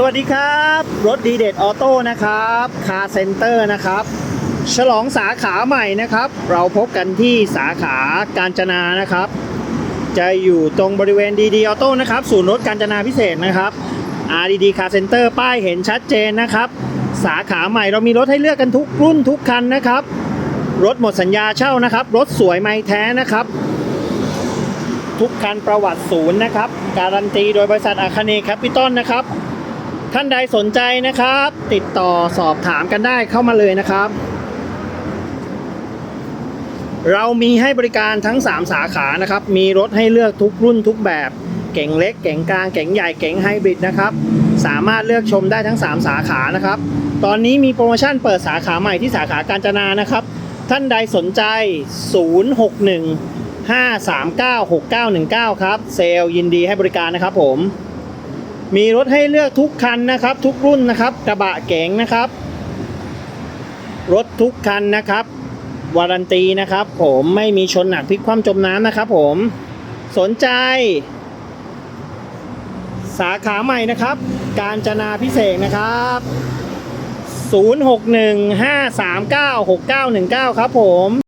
สวัสดีครับ รถดีเด็ดออโต้นะครับคาเซ็นเตอร์นะครับ ฉลองสาขาใหม่นะครับ เราพบกันที่สาขาการจนานะครับ จะอยู่ตรงบริเวณดีดีออโต้นะครับศูนย์รถการจนาพิเศษนะครับ RDD Car Center ป้ายเห็นชัดเจนนะครับ สาขาใหม่เรามีรถให้เลือกกันทุกรุ่นทุกคันนะครับ รถหมดสัญญาเช่านะครับ รถสวยไม่แท้นะครับทุกคันประวัติศูนย์นะครับ การันตีโดยบริษัทอาคเนย์แคปิตอลนะครับ ท่านใดสนใจนะครับ ติดต่อสอบถามกันได้เข้ามาเลยนะครับ เรามีให้บริการทั้ง 3 สาขานะครับ มีรถให้เลือกทุกรุ่นทุกแบบ เก๋งเล็ก เก๋งกลาง เก๋งใหญ่ เก๋งไฮบริดนะครับ สามารถเลือกชมได้ทั้ง 3 สาขานะครับ ตอนนี้มีโปรโมชั่นเปิดสาขาใหม่ที่สาขาการจนานะครับ ท่านใดสนใจ 061 539 6919 ครับ เซลยินดีให้บริการนะครับผม มีรถให้เลือกทุกคันนะครับ ทุกรุ่นนะครับ กระบะเก๋งนะครับ รถทุกคันนะครับ วารันตีนะครับ ผมไม่มีชนหนักพลิกคว่ำจมน้ำนะครับผมสนใจ สาขาใหม่นะครับ การจนาพิเศษนะครับ 061 539 6919 ครับผม